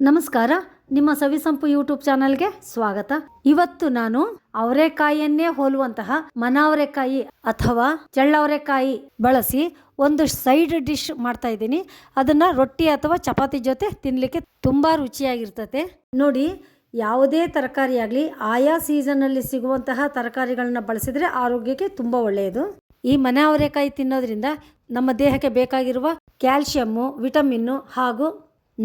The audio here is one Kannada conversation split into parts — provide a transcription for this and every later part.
ನಮಸ್ಕಾರ, ನಿಮ್ಮ ಸವಿಸಂಪು ಯೂಟ್ಯೂಬ್ ಚಾನಲ್ಗೆ ಸ್ವಾಗತ. ಇವತ್ತು ನಾನು ಅವರೆಕಾಯಿಯನ್ನೇ ಹೋಲುವಂತಹ ಮನಾವರೆಕಾಯಿ ಅಥವಾ ಚಳ್ಳವರೆಕಾಯಿ ಬಳಸಿ ಒಂದು ಸೈಡ್ ಡಿಶ್ ಮಾಡ್ತಾ ಇದ್ದೀನಿ. ಅದನ್ನ ರೊಟ್ಟಿ ಅಥವಾ ಚಪಾತಿ ಜೊತೆ ತಿನ್ನಲಿಕ್ಕೆ ತುಂಬಾ ರುಚಿಯಾಗಿರ್ತತೆ. ನೋಡಿ, ಯಾವುದೇ ತರಕಾರಿ ಆಗಲಿ, ಆಯಾ ಸೀಸನ್ನಲ್ಲಿ ಸಿಗುವಂತಹ ತರಕಾರಿಗಳನ್ನ ಬಳಸಿದರೆ ಆರೋಗ್ಯಕ್ಕೆ ತುಂಬ ಒಳ್ಳೆಯದು. ಈ ಮನೆ ಅವರೆಕಾಯಿ ತಿನ್ನೋದ್ರಿಂದ ನಮ್ಮ ದೇಹಕ್ಕೆ ಬೇಕಾಗಿರುವ ಕ್ಯಾಲ್ಶಿಯಮ್ಮು, ವಿಟಮಿನ್ನು ಹಾಗೂ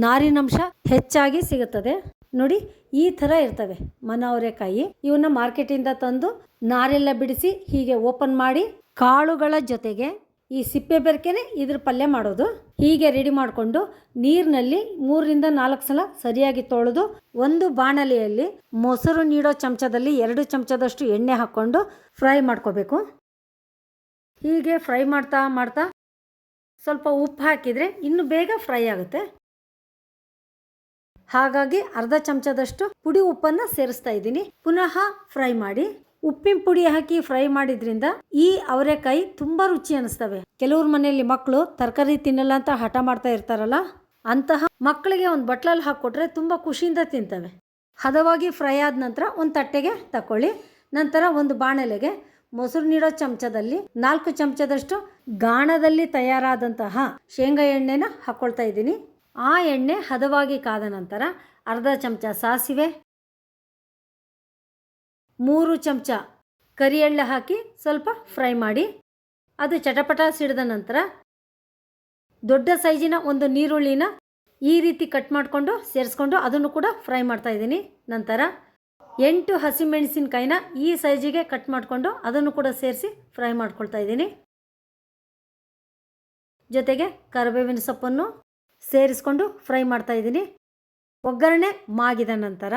ನಾರಿನಂಶ ಹೆಚ್ಚಾಗಿ ಸಿಗುತ್ತದೆ. ನೋಡಿ, ಈ ಥರ ಇರ್ತವೆ ಮನವರೆಕಾಯಿ. ಇವನ್ನ ಮಾರ್ಕೆಟಿಂದ ತಂದು ನಾರೆಲ್ಲ ಬಿಡಿಸಿ ಹೀಗೆ ಓಪನ್ ಮಾಡಿ ಕಾಳುಗಳ ಜೊತೆಗೆ ಈ ಸಿಪ್ಪೆ ಬೆರಕೆನೆ ಇದ್ರ ಪಲ್ಯ ಮಾಡೋದು. ಹೀಗೆ ರೆಡಿ ಮಾಡಿಕೊಂಡು ನೀರಿನಲ್ಲಿ ಮೂರರಿಂದ ನಾಲ್ಕು ಸಲ ಸರಿಯಾಗಿ ತೊಳೆದು ಒಂದು ಬಾಣಲೆಯಲ್ಲಿ ಮೊಸರು ನೀಡೋ ಚಮಚದಲ್ಲಿ ಎರಡು ಚಮಚದಷ್ಟು ಎಣ್ಣೆ ಹಾಕ್ಕೊಂಡು ಫ್ರೈ ಮಾಡ್ಕೋಬೇಕು. ಹೀಗೆ ಫ್ರೈ ಮಾಡ್ತಾ ಮಾಡ್ತಾ ಸ್ವಲ್ಪ ಉಪ್ಪು ಹಾಕಿದರೆ ಇನ್ನು ಬೇಗ ಫ್ರೈ ಆಗುತ್ತೆ. ಹಾಗಾಗಿ ಅರ್ಧ ಚಮಚದಷ್ಟು ಪುಡಿ ಉಪ್ಪನ್ನು ಸೇರಿಸ್ತಾ ಇದ್ದೀನಿ. ಪುನಃ ಫ್ರೈ ಮಾಡಿ. ಉಪ್ಪಿನ ಪುಡಿ ಹಾಕಿ ಫ್ರೈ ಮಾಡಿದ್ರಿಂದ ಈ ಅವರೆಕಾಯಿ ತುಂಬಾ ರುಚಿ ಅನಿಸ್ತವೆ. ಕೆಲವ್ರ ಮನೆಯಲ್ಲಿ ಮಕ್ಕಳು ತರಕಾರಿ ತಿನ್ನಲ್ಲ ಅಂತ ಹಠ ಮಾಡ್ತಾ ಇರ್ತಾರಲ್ಲ, ಅಂತಹ ಮಕ್ಕಳಿಗೆ ಒಂದು ಬಟ್ಲಲ್ಲಿ ಹಾಕ್ಕೊಟ್ರೆ ತುಂಬ ಖುಷಿಯಿಂದ ತಿಂತವೆ. ಹದವಾಗಿ ಫ್ರೈ ಆದ ನಂತರ ಒಂದು ತಟ್ಟೆಗೆ ತಕೊಳ್ಳಿ. ನಂತರ ಒಂದು ಬಾಣಲೆಗೆ ಮೊಸರು ನೀಡೋ ಚಮಚದಲ್ಲಿ ನಾಲ್ಕು ಚಮಚದಷ್ಟು ಗಾಣದಲ್ಲಿ ತಯಾರಾದಂತಹ ಶೇಂಗಾ ಎಣ್ಣೆನ ಹಾಕ್ಕೊಳ್ತಾ ಇದ್ದೀನಿ. ಆ ಎಣ್ಣೆ ಹದವಾಗಿ ಕಾದ ನಂತರ ಅರ್ಧ ಚಮಚ ಸಾಸಿವೆ, ಮೂರು ಚಮಚ ಕರಿ ಎಳ್ಳೆ ಹಾಕಿ ಸ್ವಲ್ಪ ಫ್ರೈ ಮಾಡಿ, ಅದು ಚಟಪಟ ಸಿಡಿದ ನಂತರ ದೊಡ್ಡ ಸೈಜಿನ ಒಂದು ನೀರುಳ್ಳಿನ ಈ ರೀತಿ ಕಟ್ ಮಾಡಿಕೊಂಡು ಸೇರಿಸ್ಕೊಂಡು ಅದನ್ನು ಕೂಡ ಫ್ರೈ ಮಾಡ್ತಾ ಇದ್ದೀನಿ. ನಂತರ ಎಂಟು ಹಸಿಮೆಣಸಿನ್ಕಾಯಿನ ಈ ಸೈಜಿಗೆ ಕಟ್ ಮಾಡಿಕೊಂಡು ಅದನ್ನು ಕೂಡ ಸೇರಿಸಿ ಫ್ರೈ ಮಾಡ್ಕೊಳ್ತಾ ಇದ್ದೀನಿ. ಜೊತೆಗೆ ಕರಿಬೇವಿನ ಸೊಪ್ಪನ್ನು ಸೇರಿಸ್ಕೊಂಡು ಫ್ರೈ ಮಾಡ್ತಾ ಇದ್ದೀನಿ. ಒಗ್ಗರಣೆ ಮಾಗಿದ ನಂತರ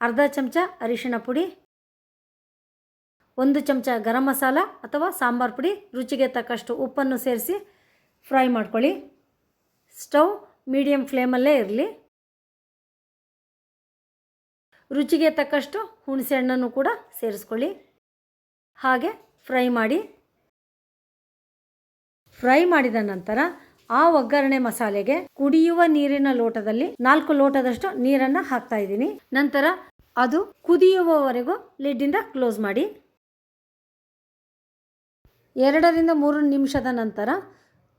ಅರ್ಧ ಚಮಚ ಅರಿಶಿಣ ಪುಡಿ, ಒಂದು ಚಮಚ ಗರಂ ಮಸಾಲ ಅಥವಾ ಸಾಂಬಾರು ಪುಡಿ, ರುಚಿಗೆ ತಕ್ಕಷ್ಟು ಉಪ್ಪನ್ನು ಸೇರಿಸಿ ಫ್ರೈ ಮಾಡ್ಕೊಳ್ಳಿ. ಸ್ಟವ್ ಮೀಡಿಯಮ್ ಫ್ಲೇಮಲ್ಲೇ ಇರಲಿ. ರುಚಿಗೆ ತಕ್ಕಷ್ಟು ಹುಣಸೆ ಹಣ್ಣನ್ನು ಕೂಡ ಸೇರಿಸ್ಕೊಳ್ಳಿ. ಹಾಗೆ ಫ್ರೈ ಮಾಡಿ ಫ್ರೈ ಮಾಡಿದ ನಂತರ ಆ ಒಗ್ಗರಣೆ ಮಸಾಲೆಗೆ ಕುಡಿಯುವ ನೀರಿನ ಲೋಟದಲ್ಲಿ ನಾಲ್ಕು ಲೋಟದಷ್ಟು ನೀರನ್ನು ಹಾಕ್ತಾ ಇದ್ದೀನಿ. ನಂತರ ಅದು ಕುದಿಯುವವರೆಗೂ ಲಿಡ್ಡಿಂದ ಕ್ಲೋಸ್ ಮಾಡಿ. ಎರಡರಿಂದ ಮೂರು ನಿಮಿಷದ ನಂತರ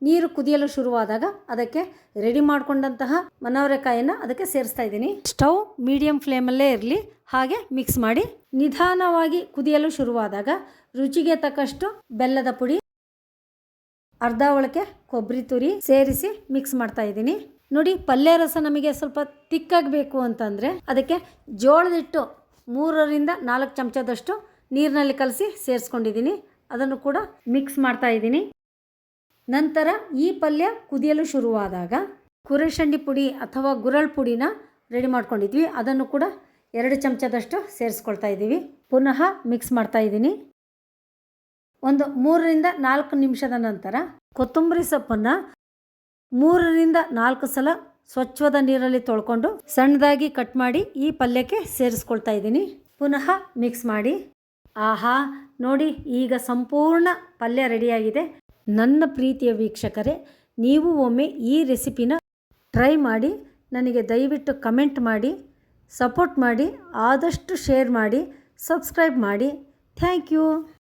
ನೀರು ಕುದಿಯಲು ಶುರುವಾದಾಗ ಅದಕ್ಕೆ ರೆಡಿ ಮಾಡಿಕೊಂಡಂತಹ ಮನವರೆಕಾಯನ್ನು ಅದಕ್ಕೆ ಸೇರಿಸ್ತಾ ಇದ್ದೀನಿ. ಸ್ಟವ್ ಮೀಡಿಯಂ ಫ್ಲೇಮಲ್ಲೇ ಇರಲಿ, ಹಾಗೆ ಮಿಕ್ಸ್ ಮಾಡಿ. ನಿಧಾನವಾಗಿ ಕುದಿಯಲು ಶುರುವಾದಾಗ ರುಚಿಗೆ ತಕ್ಕಷ್ಟು ಬೆಲ್ಲದ ಪುಡಿ ಅರ್ಧ ಒಳಕ್ಕೆ ಕೊಬ್ಬರಿ ತುರಿ ಸೇರಿಸಿ ಮಿಕ್ಸ್ ಮಾಡ್ತಾ ಇದ್ದೀನಿ. ನೋಡಿ, ಪಲ್ಯ ರಸ ನಮಗೆ ಸ್ವಲ್ಪ ತಿಕ್ಕಾಗಿ ಬೇಕು ಅಂತಂದರೆ ಅದಕ್ಕೆ ಜೋಳದ ಹಿಟ್ಟು ಮೂರರಿಂದ ನಾಲ್ಕು ಚಮಚದಷ್ಟು ನೀರಿನಲ್ಲಿ ಕಲಸಿ ಸೇರಿಸ್ಕೊಂಡಿದ್ದೀನಿ. ಅದನ್ನು ಕೂಡ ಮಿಕ್ಸ್ ಮಾಡ್ತಾ ಇದ್ದೀನಿ. ನಂತರ ಈ ಪಲ್ಯ ಕುದಿಯಲು ಶುರುವಾದಾಗ ಕುರಶಂಡಿ ಪುಡಿ ಅಥವಾ ಗುರಳ್ ಪುಡಿನ ರೆಡಿ ಮಾಡ್ಕೊಂಡಿದ್ವಿ. ಅದನ್ನು ಕೂಡ ಎರಡು ಚಮಚದಷ್ಟು ಸೇರಿಸ್ಕೊಳ್ತಾ ಇದ್ದೀವಿ. ಪುನಃ ಮಿಕ್ಸ್ ಮಾಡ್ತಾ ಇದ್ದೀನಿ. ಒಂದು ಮೂರರಿಂದ ನಾಲ್ಕು ನಿಮಿಷದ ನಂತರ ಕೊತ್ತಂಬರಿ ಸೊಪ್ಪನ್ನು ಮೂರರಿಂದ ನಾಲ್ಕು ಸಲ ಸ್ವಚ್ಛವಾದ ನೀರಲ್ಲಿ ತೊಳ್ಕೊಂಡು ಸಣ್ಣದಾಗಿ ಕಟ್ ಮಾಡಿ ಈ ಪಲ್ಯಕ್ಕೆ ಸೇರಿಸ್ಕೊಳ್ತಾ ಇದ್ದೀನಿ. ಪುನಃ ಮಿಕ್ಸ್ ಮಾಡಿ. ಆಹಾ, ನೋಡಿ ಈಗ ಸಂಪೂರ್ಣ ಪಲ್ಯ ರೆಡಿಯಾಗಿದೆ. ನನ್ನ ಪ್ರೀತಿಯ ವೀಕ್ಷಕರೇ, ನೀವು ಒಮ್ಮೆ ಈ ರೆಸಿಪಿನ ಟ್ರೈ ಮಾಡಿ, ನನಗೆ ದಯವಿಟ್ಟು ಕಮೆಂಟ್ ಮಾಡಿ, ಸಪೋರ್ಟ್ ಮಾಡಿ, ಆದಷ್ಟು ಶೇರ್ ಮಾಡಿ, ಸಬ್ಸ್ಕ್ರೈಬ್ ಮಾಡಿ. Thank you.